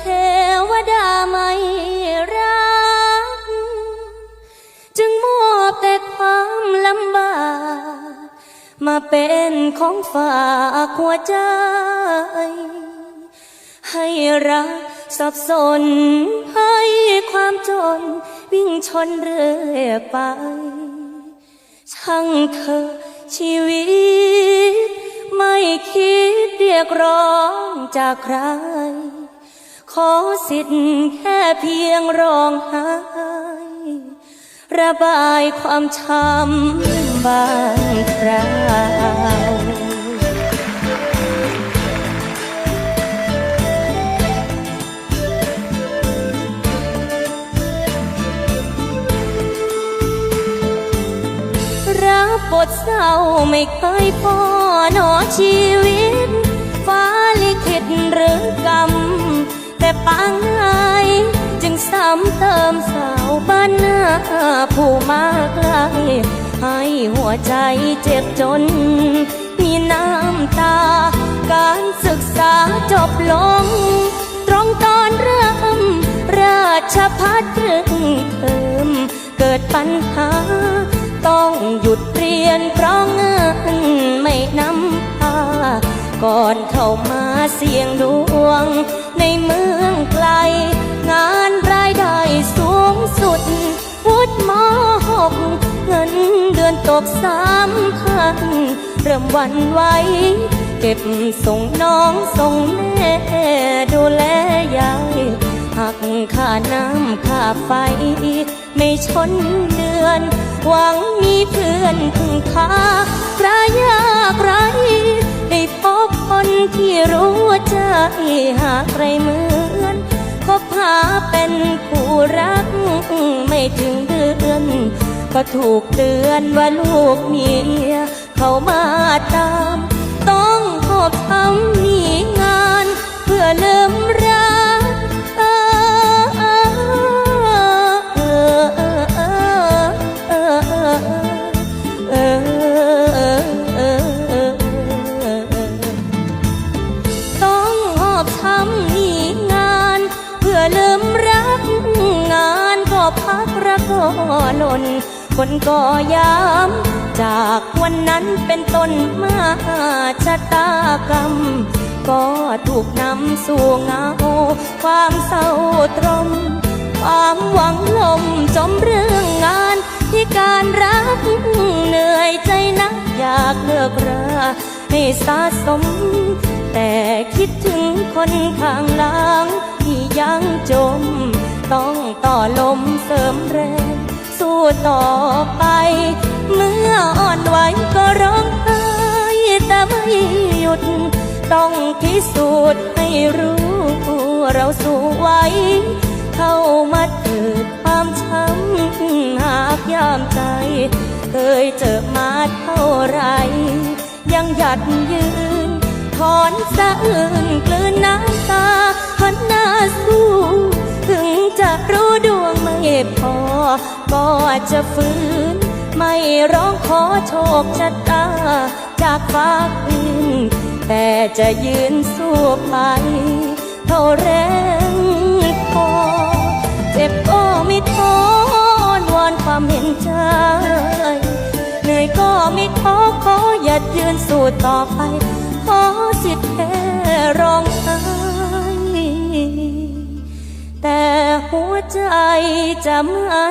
เทวดาไม่รัก จึงมอบแต่ความลำบากมาเป็นของฝากหัวใจ ให้รักสับสนให้ความจนวิ่งชนเรื่อยไป ช่างเธอชีวิต ไม่คิดเรียกร้องจากใคร ขอสิทธิ์แค่เพียงร้องไห้ ระบายความช้ำบางคราวรับบทเศร้าไม่เคยพอหนอชีวิต ฟ้าลิขิตหรือกรรม ปางไหนจึงซ้ำเติมสาวบ้านหน้าผู้มาไกลให้หัวใจเจ็บจน มีน้ำตา การศึกษาจบลง ตรงตอนเริ่มราชพัฒครึ่งเทอมเกิดปัญหา ต้องหยุดเรียนเพราะเงินไม่นำพา ก่อนเข้ามาเสี่ยงดวง ในเมืองไกล งานรายได้สูงสุดวุฒิมหกเงินเดือนตกสามพันเริ่มวันไหวเก็บส่งน้องส่งแม่ดูแลยายหักค่าน้ำค่าไฟ ไม่ชนเดือน หวังมีเพื่อนพึ่งพาใครยากไร ได้พบคนที่รู้ใจหากใครเหมือนคบหาเป็นคู่รักไม่ถึงเดือน ก็ถูกเตือนว่าลูกเมีย เข้ามาตา ทำหนีงาน เพื่อลืมรักงานก็พักระก็หล่นคนก็ย้ำจากวันนั้นเป็นต้นมาชะตากรรม ก็ถูกนำสู่เงา ความเศร้าตรม ความหวังลมจมเรื่องงานที่การรักเหนื่อยใจนักอยากเลิกราให้สะสม คิดถึงคนข้างหลังที่ยังจม ต้องต่อลมเสริมแรง สู้ต่อไป เมื่ออ่อนไหวก็ร้องไห้แต่ไม่หยุด ต้องพิสูจน์ให้รู้เราสู้ไหวเข้ามาเถิดความช้ำหากยามใจ เคยเจอมาเท่าไร ยังหยัดยืน อนสะอื่นกลืนน้ำตาหันหน้าสู้ถึงจะรู้ดวงไม่พอ ก็จะฟื้น ไม่ร้องขอโชคชะตา จากฟ้าคืนแต่จะยืนสู้ไปเท่าแรงพอ เจ็บก็ไม่ท้ออ้อนวอนความเห็นใจเหนื่อยก็ไม่ท้อขอหยัดยืนสู้ต่อไป ขอสิทธิ์แค่ร้องไห้แต่หัวใจจะไม่